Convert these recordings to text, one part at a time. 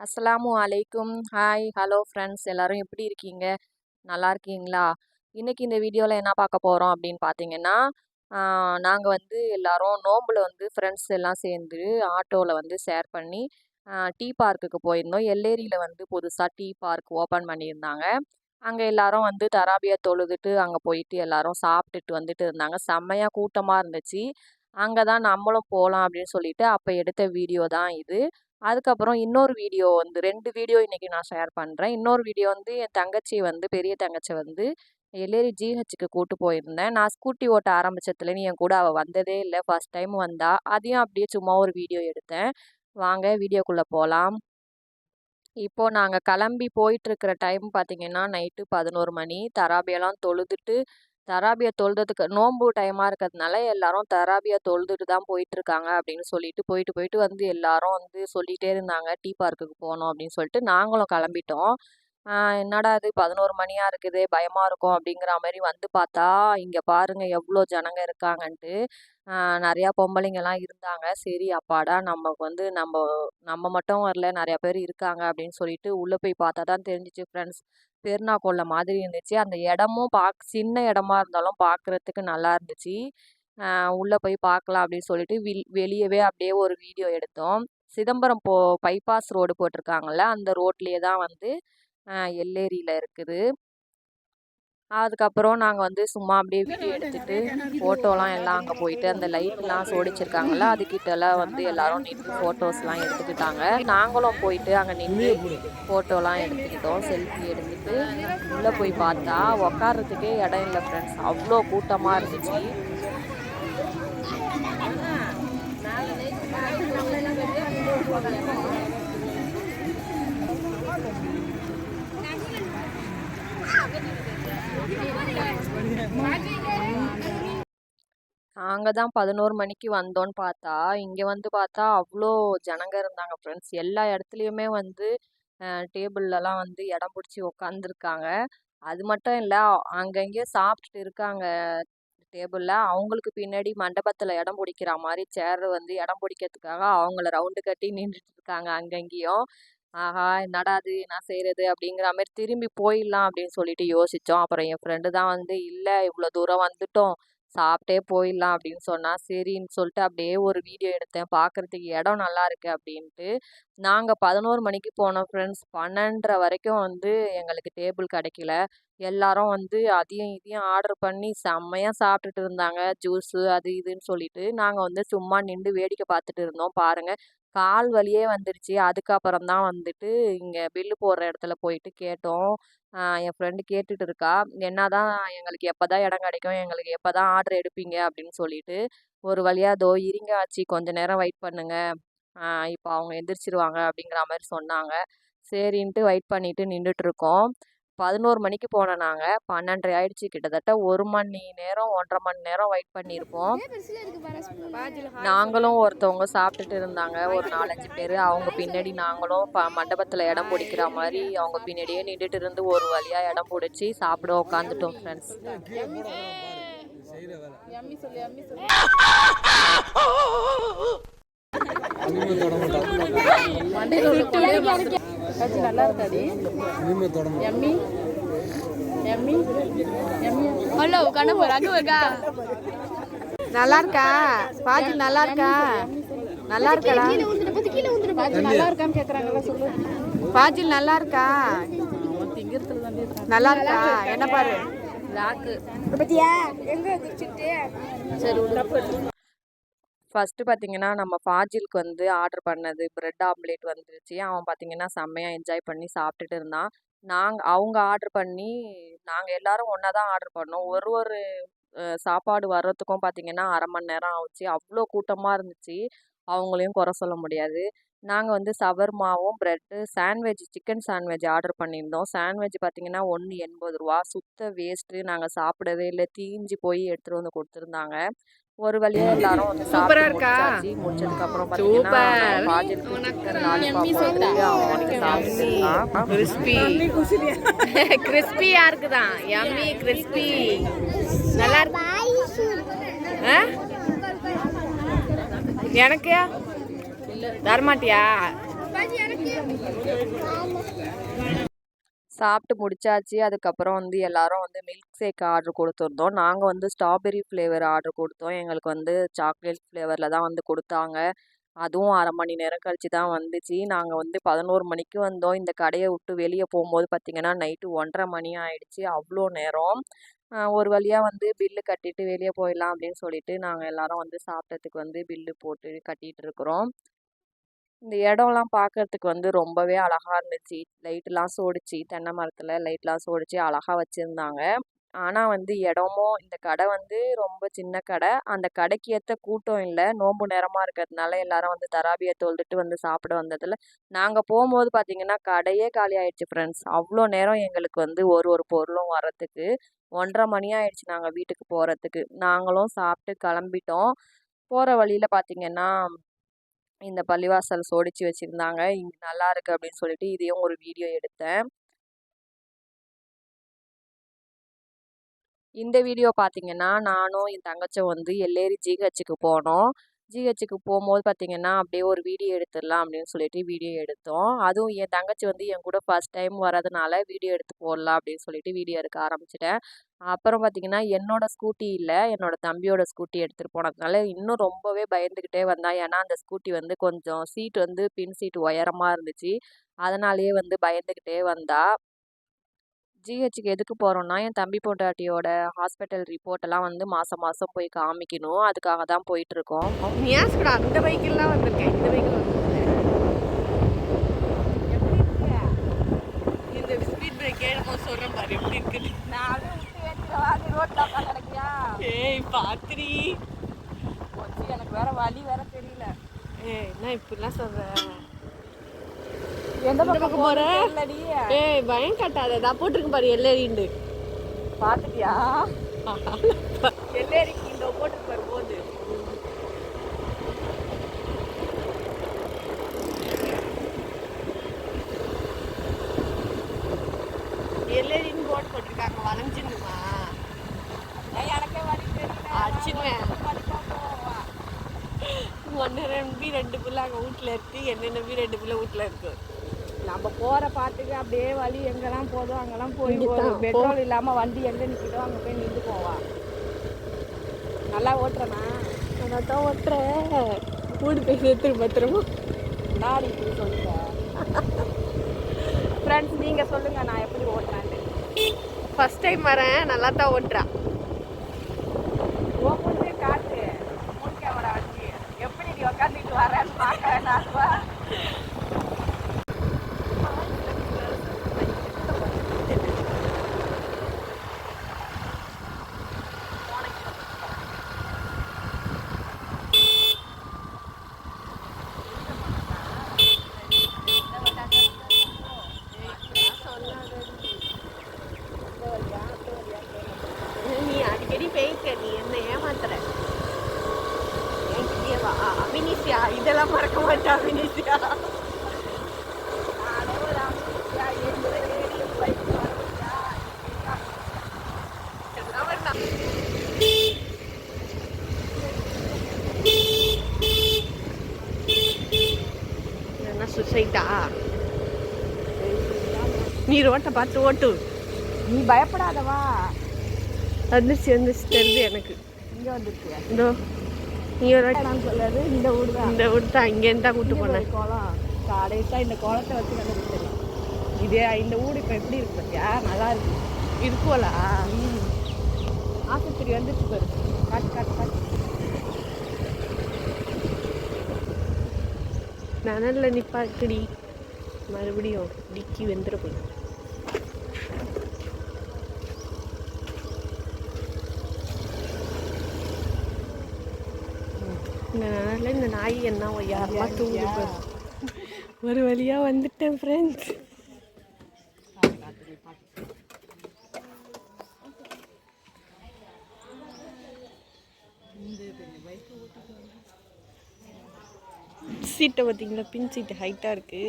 அஸ்லாம் அலைக்கும். Hi hello friends எல்லோரும் எப்படி இருக்கீங்க? நல்லா இருக்கீங்களா? இன்றைக்கி இந்த வீடியோவில் என்ன பார்க்க போகிறோம் அப்படின்னு பார்த்தீங்கன்னா நாங்கள் வந்து எல்லோரும் நோம்பில் வந்து ஃப்ரெண்ட்ஸ் எல்லாம் சேர்ந்து ஆட்டோவில் வந்து ஷேர் பண்ணி டீ பார்க்குக்கு போயிருந்தோம். எல்லேரியில் வந்து புதுசாக டீ பார்க் ஓப்பன் பண்ணியிருந்தாங்க. அங்கே எல்லாரும் வந்து தராபியை தொழுதுட்டு அங்கே போயிட்டு எல்லாரும் சாப்பிட்டுட்டு வந்துட்டு இருந்தாங்க. செம்மையாக கூட்டமாக இருந்துச்சு. அங்கே தான் நம்மளும் போகலாம் அப்படின்னு சொல்லிட்டு அப்போ எடுத்த வீடியோ தான் இது. அதுக்கப்புறம் இன்னொரு வீடியோ வந்து ரெண்டு வீடியோ இன்றைக்கி நான் ஷேர் பண்ணுறேன் இன்னொரு வீடியோ வந்து என் தங்கச்சி வந்து பெரிய தங்கச்சி வந்து எல்லேரி ஜிஹெச்சுக்கு கூட்டு போயிருந்தேன். நான் ஸ்கூட்டி ஓட்ட ஆரம்பிச்சதுலேருந்து என் கூட அவள் வந்ததே இல்லை. ஃபர்ஸ்ட் டைம் வந்தா. அதையும் அப்படியே சும்மா ஒரு வீடியோ எடுத்தேன். வாங்க வீடியோக்குள்ளே போகலாம் இப்போது நாங்கள் கிளம்பி போயிட்டுருக்கிற டைம் பார்த்தீங்கன்னா நைட்டு பதினோரு மணி. தராபியெல்லாம் தொழுதுட்டு தராபியை தொழுதுக்கு நோம்பு டைமாக இருக்கிறதுனால எல்லாரும் தராபியை தொழுதுட்டு தான் போயிட்டுருக்காங்க அப்படின்னு சொல்லிட்டு போயிட்டு போயிட்டு வந்து எல்லாரும் வந்து சொல்லிகிட்டே இருந்தாங்க டீ பார்க்குக்கு போகணும் அப்படின்னு சொல்லிட்டு நாங்களும் கிளம்பிட்டோம். என்னடா இது பதினோரு மணியாக இருக்குது பயமாக இருக்கும் அப்படிங்கிற மாதிரி வந்து பார்த்தா இங்கே பாருங்கள் எவ்வளோ ஜனங்க இருக்காங்கன்ட்டு நிறையா பொம்பளைங்கெல்லாம் இருந்தாங்க. சரி அப்பாடா நமக்கு வந்து நம்ம நம்ம மட்டும் வரல நிறையா பேர் இருக்காங்க. அப்படின்னு சொல்லிட்டு உள்ளே போய் பார்த்தா தான் தெரிஞ்சிச்சு ஃப்ரெண்ட்ஸ் பெருநாக்கொல்லை மாதிரி இருந்துச்சு. அந்த இடமும் பார்க்க சின்ன இடமா இருந்தாலும் பார்க்குறதுக்கு நல்லா இருந்துச்சு. உள்ளே போய் பார்க்கலாம் அப்படின்னு சொல்லிட்டு வில் வெளியவே அப்படியே ஒரு வீடியோ எடுத்தோம். சிதம்பரம் போ பைபாஸ் ரோடு போட்டிருக்காங்கல்ல அந்த ரோட்லேயே தான் வந்து எல்லேரியில் இருக்குது. அதுக்கப்புறம் நாங்கள் வந்து சும்மா அப்படியே வீடியோ எடுத்துட்டு ஃபோட்டோலாம் எல்லாம் அங்கே போயிட்டு அந்த லைட்லாம் சோடிச்சிருக்காங்கல்ல அதுக்கிட்டலாம் வந்து எல்லாரும் நின்று ஃபோட்டோஸ்லாம் எடுத்துக்கிட்டாங்க. நாங்களும் போயிட்டு அங்கே நின்று ஃபோட்டோலாம் எடுத்துக்கிட்டோம் செல்ஃபி எடுத்துட்டு உள்ளே போய் பார்த்தா உக்காடுறதுக்கே இடம் இல்லை ஃப்ரெண்ட்ஸ் அவ்வளோ கூட்டமாக இருந்துச்சு. நாங்கள் தான் பதினோரு மணிக்கு வந்தோன்னு பார்த்தா, இங்கே வந்து பார்த்தா அவ்வளோ ஜனங்க இருந்தாங்க ஃப்ரெண்ட்ஸ். எல்லா இடத்துலையுமே வந்து டேபிள்லலாம் வந்து இடம் பிடிச்சி உட்காந்துருக்காங்க. அது மட்டும் இல்லை அங்கங்கே சாப்பிட்டுட்டு இருக்காங்க டேபிளில் அவங்களுக்கு பின்னாடி மண்டபத்தில் இடம் பிடிக்கிற மாதிரி சேர் வந்து இடம் பிடிக்கிறதுக்காக அவங்கள ரவுண்டு கட்டி நின்றுட்டு இருக்காங்க அங்கங்கேயும். ஆஹா! என்னடா இது என்ன செய்கிறது அப்படிங்கிற மாதிரி திரும்பி போயிடலாம் அப்படின்னு சொல்லிட்டு யோசித்தோம் அப்புறம் என் ஃப்ரெண்டு தான் வந்து, இல்லை இவ்வளோ தூரம் வந்துட்டோம். சாப்பிட்டே போயிடலாம்" அப்படின்னு சொன்னா. சரின்னு சொல்லிட்டு அப்படியே ஒரு வீடியோ எடுத்தேன். பார்க்கறதுக்கு இடம் நல்லா இருக்கு அப்படின்ட்டு. நாங்க 11 மணிக்கு போனோம் ஃப்ரெண்ட்ஸ். 12:30 வரைக்கும் வந்து எங்களுக்கு டேபிள் கிடைக்கல. எல்லாரும் வந்து அதையும் இதையும் ஆர்டர் பண்ணி செம்மையா சாப்பிட்டுட்டு இருந்தாங்க. ஜூஸு அது இதுன்னு சொல்லிட்டு. நாங்க வந்து சும்மா நின்று வேடிக்கை பார்த்துட்டு இருந்தோம். பாருங்க, கால் வலியே வந்துருச்சு. அதுக்கப்புறம் தான் வந்துட்டு இங்கே பில்லு போடுற இடத்துல போயிட்டு கேட்டோம். என் ஃப்ரெண்டு கேட்டுட்டு இருக்கா. "என்னதான் எங்களுக்கு எப்போ தான் இடம் கிடைக்கும்? எங்களுக்கு எப்போ தான் ஆர்டர் எடுப்பீங்க?" அப்படின்னு சொல்லிட்டு. ஒரு வழியாக அதோ இருங்க ஆச்சு கொஞ்ச நேரம் வெயிட் பண்ணுங்க. இப்போ அவங்க எந்திரிச்சிருவாங்க" அப்படிங்கிற மாதிரி சொன்னாங்க. சரின்ட்டு வெயிட் பண்ணிட்டு நின்றுட்டு இருக்கோம். 11 மணிக்கு போன நாங்க 12:30 ஆயிடுச்சு. கிட்டத்தட்ட 1 மணி நேரம், 1 1/2 மணி நேரம் வெயிட் பண்ணியிருப்போம். நாங்களும் ஒருத்தவங்க சாப்பிட்டுட்டு இருந்தாங்க. ஒரு 4, 5 பேரு. அவங்க பின்னாடி நாங்களும் ப மண்டபத்துல இடம் புடிக்கிற மாரி அவங்க பின்னாடியே நின்னுட்டு இருந்து ஒரு வழியா இடம் புடிச்சு சாப்பிட உட்காந்துட்டோம் ஃப்ரெண்ட்ஸ். நல்லா இருக்காடி எம்மி எம்மி எம்மி ஹலோ கண்ணு அங்க இருக்கா நல்லா இருக்கா பாஜி நல்லா இருக்கா நல்லா இருக்கடா பாஜி நல்லா இருக்கான்னு கேக்குறாங்கல்ல சொல்லு பாஜில் நல்லா இருக்கா நல்லா இருக்கா என்ன பாரு லாக்கு சரி ஃபஸ்ட்டு பார்த்தீங்கன்னா, நம்ம ஃபாஜிலுக்கு வந்து ஆர்டர் பண்ணது ப்ரெட் ஆம்லேட் வந்துருச்சு. அவன் பார்த்தீங்கன்னா, செம்மையாக என்ஜாய் பண்ணி சாப்பிட்டுட்டு இருந்தான். நாங்கள் அவங்க ஆர்டர் பண்ணி நாங்கள் எல்லாரும் ஒன்றா தான் ஆர்டர் பண்ணோம். ஒரு ஒரு சாப்பாடு வர்றதுக்கும் பார்த்தீங்கன்னா, அரை மணி நேரம் ஆச்சு. அவ்வளோ கூட்டமாக இருந்துச்சு. அவங்களையும் குறை சொல்ல முடியாது. நாங்கள் வந்து சவர்மாவும், bread sandwich chicken sandwich order பண்ணியிருந்தோம். சாண்ட்விச் பார்த்தீங்கன்னா, ஒன்று எண்பது ரூபா சுத்த வேஸ்ட்டு. நாங்கள் சாப்பிடவே இல்லை தீஞ்சு போய் எடுத்துகிட்டு வந்து கொடுத்துருந்தாங்க ஒரு வழியா எல்லாரும் வந்து சூப்பரா இருக்கா? பாட்டுக்கு சாப்பிட்டுட்டு இருந்தான். கிறிஸ்பி கிறிஸ்பியா இருக்குதான். யம்மி கிறிஸ்பி நல்லா இருக்கு. ஆ? எனக்கு? தரமாட்டியா? சாப்பிட்டு முடிச்சாச்சு. அதுக்கப்புறம் வந்து எல்லாரும் வந்து மில்க் ஷேக் ஆர்டர் கொடுத்துருந்தோம். நாங்கள் வந்து ஸ்ட்ராபெரி ஃப்ளேவர் ஆர்டர் கொடுத்தோம். எங்களுக்கு வந்து சாக்லேட் ஃப்ளேவரில் தான் வந்து கொடுத்தாங்க. அதுவும் அரை மணி நேரம் கழிச்சு தான் வந்துச்சு. நாங்கள் வந்து பதினோரு மணிக்கு வந்தோம். இந்த கடையை விட்டு வெளியே போகும்போது பார்த்திங்கன்னா நைட்டு ஒன்றரை மணி ஆயிடுச்சு. அவ்வளோ நேரம். ஒரு வழியாக வந்து பில்லு கட்டிட்டு வெளியே போயிடலாம் அப்படின்னு சொல்லிட்டு நாங்கள் எல்லாரும் வந்து சாப்பிட்டதுக்கு வந்து பில்லு போட்டு கட்டிகிட்டு இருக்கிறோம். இந்த இடம்லாம் பார்க்கறதுக்கு வந்து ரொம்பவே அழகா இருந்துச்சு. லைட்லாம் சோடிச்சு தென்னை மரத்தில் லைட்லாம் சோடிச்சு அழகா வச்சுருந்தாங்க. ஆனால் வந்து இடமும் இந்த கடை வந்து ரொம்ப சின்ன கடை. அந்த கடைக்கு ஏற்ற கூட்டம் இல்லை. நோன்பு நேரமாக இருக்கிறதுனால எல்லாரும் வந்து தராபியை தொழுதுட்டு வந்து சாப்பிட வந்ததில். நாங்கள் போகும்போது பார்த்தீங்கன்னா கடையே காலி ஆயிடுச்சு ஃப்ரெண்ட்ஸ் அவ்வளோ நேரம் எங்களுக்கு வந்து ஒரு ஒரு பொருளும் வரத்துக்கு ஒன்றரை மணி ஆயிடுச்சு நாங்கள் வீட்டுக்கு போகிறதுக்கு நாங்களும் சாப்பிட்டு கிளம்பிட்டோம். போகிற வழியில் பார்த்தீங்கன்னா இந்த பள்ளிவாசல் சோடிச்சு வச்சுருந்தாங்க. இங்கே நல்லா இருக்கு அப்படின்னு சொல்லிட்டு இதையும் ஒரு வீடியோ எடுத்தேன். இந்த வீடியோ பார்த்தீங்கன்னா நானும் என் தங்கச்சும் வந்து எல்லேரி ஜிஹெச்சுக்கு போனோம். ஜிஹெச்சுக்கு போகும்போது பார்த்தீங்கன்னா அப்படியே ஒரு வீடியோ எடுத்துடலாம் அப்படின்னு சொல்லிட்டு வீடியோ எடுத்தோம். அதுவும் என் தங்கச்சி வந்து என் கூட ஃபர்ஸ்ட் டைம் வரதுனால வீடியோ எடுத்து போடலாம் அப்படின்னு சொல்லிட்டு வீடியோ எடுக்க ஆரம்பிச்சிட்டேன். அப்புறம் பார்த்தீங்கன்னா என்னோட ஸ்கூட்டி இல்லை. என்னோட தம்பியோட ஸ்கூட்டி எடுத்துகிட்டு போனதுனால இன்னும் ரொம்பவே பயந்துக்கிட்டே வந்தான் ஏன்னா அந்த ஸ்கூட்டி வந்து கொஞ்சம் சீட் வந்து பின் சீட் உயரமாக இருந்துச்சு. அதனாலேயே வந்து பயந்துக்கிட்டே வந்தா. ஜிஹெச்சுக்கு எதுக்கு போகிறோம்னா என் தம்பி பொண்டாட்டியோட ஹாஸ்பிட்டல் ரிப்போர்ட் எல்லாம் வந்து மாதம் மாதம் போய் காமிக்கணும். அதுக்காக தான் போயிட்டு இருக்கோம் நீ ஏன் அந்த பைக்கில் வந்திருக்கேன். இந்த பைக்கில் இந்த ஸ்பீட் பிரேக் ஏறும்போது சொல்கிறேன் பாரு எப்படி இருக்குது? நான் ஏய் பாத்திரி. எனக்கு வேற வழி வேற தெரியல. ஏய் என்ன இப்படிலாம் சொல்கிறேன் எந்த பக்கம் போற? ஏய் பயம் காட்டாத நான் போட்டிருக்கேன் பாரு எல்லரிண்டு பார்த்துட்டியா எல்லேரிக்கு இந்த போட்டு வரும்போது எல்லரின்னு போட்டு போட்டிருக்காங்க வளைஞ்சிருந்துமா எனக்கே வழி தெரியல அடிச்சிடுவேன் ஒன்று நம்பி ரெண்டு பிள்ளை அங்கே வீட்டில் இருக்கு என்ன நம்பி ரெண்டு பிள்ளை வீட்டில் இருக்கு? நம்ம போற பாட்டுக்கு அப்படியே வழி எங்கெல்லாம் போதோ அங்கெல்லாம் போய். பெட்ரோல் இல்லாம வண்டி எங்க நிக்குதோ அங்க போய் நின்று போவா. நல்லா ஓட்டுறனா அதான் தான் ஓட்டுறேன். வீடு போய் சேர்த்துரு பத்திரமா. நாடி சொல்லுங்க ஃப்ரெண்ட்ஸ் நீங்க சொல்லுங்க நான் எப்படி ஓட்டுறேன்னு. ஃபர்ஸ்ட் டைம் வரேன் நல்லா தான் ஓட்டுறா ஓப்பன் காட்டு மூணு கேமரா வச்சு எப்படி நீ உட்காந்துட்டு வரேன்னு பார்க்க நான் நீ ரோட்டை பார்த்து ஓட்டு நீ பயப்படாதவா வந்துருச்சு வந்துருச்சு தெரியுது எனக்கு இங்க வந்துருக்கியா இதோ நீ ஒரு நான் சொல்லாது இந்த ஊர் தான் இந்த விட்டு தான் இங்கேருந்து தான் கூட்டு போனேன் கோலம் கடைசா இந்த கோலத்தை வச்சு கண்டுபிடிச்சது இதே இந்த ஊடு இப்போ எப்படி இருக்கு பார்த்தியா நல்லா இருக்கு இருக்கும்லா ஆஸ்பத்திரி வந்துச்சு பாரு காட்டு காட்டு காட்டு நனல்ல நிப்பாட்டுடி மறுபடியும் டிக்கி வெந்துட போய் இந்த இந்த நாய் என்ன யாரெல்லாம் தூங்குது ஒரு வழியா வந்துட்டேன் ஃப்ரெண்ட்ஸ் சீட்டை பார்த்தீங்களா பின் சீட்டு ஹைட்டாக இருக்கு.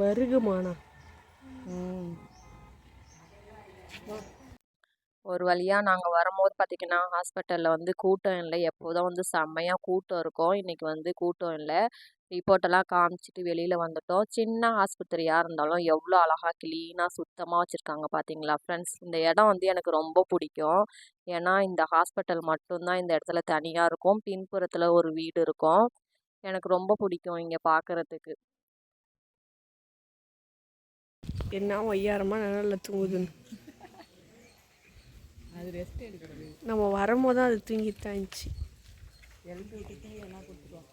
வருகுமானா ஒரு வழியாக நாங்கள் வரும்போது பார்த்திங்கன்னா ஹாஸ்பிட்டலில் வந்து கூட்டம் இல்லை. எப்போதும் வந்து செம்மையாக கூட்டம் இருக்கும். இன்றைக்கி வந்து கூட்டம் இல்லை. ரிப்போர்ட்டெல்லாம் காமிச்சிட்டு வெளியில் வந்துட்டோம். சின்ன ஆஸ்பத்திரியாக இருந்தாலும் எவ்வளோ அழகாக க்ளீனாக சுத்தமாக வச்சுருக்காங்க பார்த்தீங்களா ஃப்ரெண்ட்ஸ்? இந்த இடம் வந்து எனக்கு ரொம்ப பிடிக்கும். ஏன்னா இந்த ஹாஸ்பிட்டல் மட்டும்தான் இந்த இடத்துல தனியாக இருக்கும். பின்புறத்தில் ஒரு வீடு இருக்கும். எனக்கு ரொம்ப பிடிக்கும் இங்கே பார்க்குறதுக்கு என்ன ஒய்யாரமாக நல்லா தூங்குதுன்னு. அது ரெஸ்ட் எடுக்கிறது. நம்ம வரும்போது தான் அது தூங்கிட்டு தான் இருந்துச்சு. எல்லாம் கொடுத்துருவோம்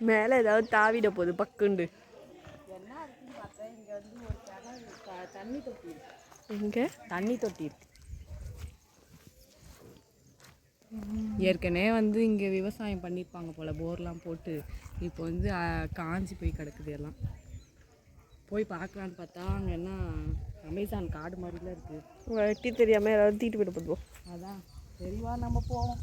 மேலே ஏதாவது தாவிட போகுது பக்குண்டு. என்ன இருக்குன்னு பார்த்தா இங்கே வந்து ஒரு தண்ணி தொட்டி இருக்கு. எங்கே? தண்ணி தொட்டி இருக்கு. ஏற்கனவே வந்து இங்கே விவசாயம் பண்ணியிருப்பாங்க போல் போர்லாம் போட்டு. இப்போ வந்து காஞ்சி போய் கிடக்குது எல்லாம். போய் பார்க்கலான்னு பார்த்தா அங்கே என்ன அமேசான் காடு மாதிரிலாம் இருக்குது வெட்டி தெரியாமல் ஏதாவது தீட்டு போயிட போதும் அதான். சரிவா நம்ம போவோம்.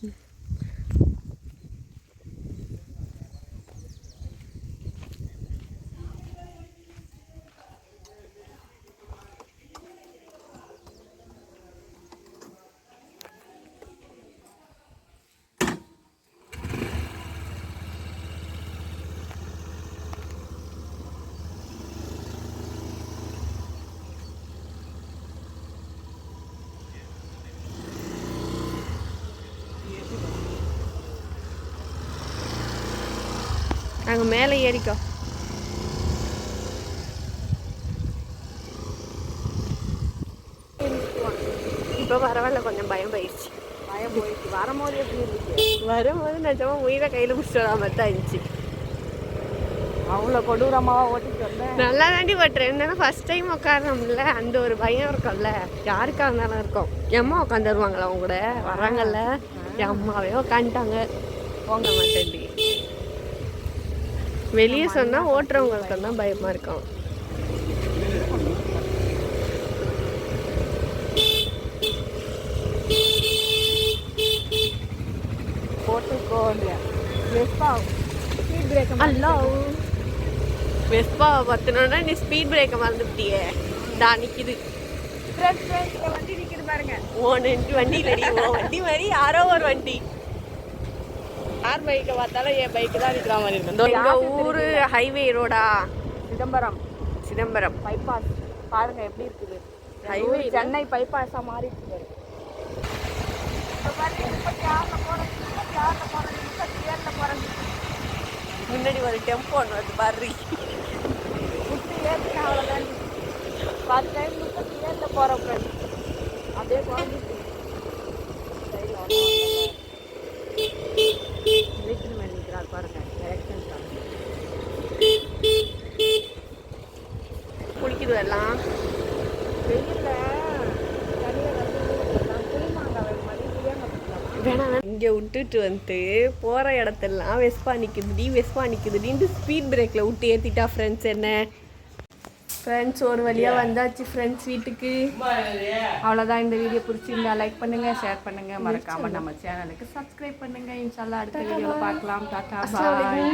நாங்கள் மேலே ஏறிக்கோ. இப்போ பரவாயில்ல கொஞ்சம் பயம் போயிடுச்சு பயம் போயிடுச்சு. வரும்போது எப்படி இருந்துச்சு? வரும்போது நிஜமா உயிரை கையில் பிடிச்சிட்டு வரா மாதிரி தான் இருந்துச்சு. அவ்வளோ கொடூரமாக ஓட்டிட்டு வந்தேன் நல்லா தாண்டி பட்டுறேன் என்னன்னா ஃபர்ஸ்ட் டைம் உட்காரணும்ல அந்த ஒரு பயம் இருக்கும்ல. யாருக்கா இருந்தாலும் இருக்கும். என் அம்மா உட்காந்துருவாங்களா அவங்க கூட? வராங்கல்ல. என் அம்மாவே உட்காந்துட்டாங்க போங்க மாட்டேன்டி வெளியே சொன்னால் ஓட்டுறவங்களுக்கு தான் பயமா இருக்கும். வெஸ்பாவை பார்த்துனோன்னா நீ ஸ்பீட் பிரேக்கை மறந்துட்டியே. தான் நிற்கிது வண்டி நிற்கிது பாருங்க. ஓன் வண்டி இல்லடி ஓ வண்டி மாதிரி யாரோ ஒரு வண்டி. யார் பைக்கை பார்த்தாலும் என் பைக்கு தான் இருக்கிற மாதிரி இருக்கும். எங்க ஊரு ஹைவே ரோடா சிதம்பரம். சிதம்பரம். பைபாஸ் பாருங்க எப்படி இருக்குது. ஹைவே. சென்னை பைபாஸா மாறி இருக்குது. முன்னாடி ஒரு டெம்போ ஒன்று வந்து பாரு. முப்பத்தி ஏழுக்கு அவ்வளவுதான். பத்து time முப்பத்தி போறேன் friends. அப்படியே குறைஞ்சிட்டு. குளிக்குது எல்லாம் வேணாம்? இங்கே விட்டுட்டு வந்துட்டு போகிற இடத்தெல்லாம் வெஸ்பா நிற்குதுடி வெஸ்பா நிற்குதுடின்ட்டு ஸ்பீட் பிரேக்கில் விட்டு ஏற்றிட்டா ஃப்ரெண்ட்ஸ் என்ன? ஃப்ரெண்ட்ஸ் ஒரு வழியாக வந்தாச்சு ஃப்ரெண்ட்ஸ் வீட்டுக்கு. அவ்வளோதான் இந்த வீடியோ பிடிச்சிருந்தா லைக் பண்ணுங்க ஷேர் பண்ணுங்க. மறக்காம நம்ம சேனலுக்கு சப்ஸ்கிரைப் பண்ணுங்க. இன்ஷால்லா அடுத்த வீடியோவில் பார்க்கலாம். Tata bye.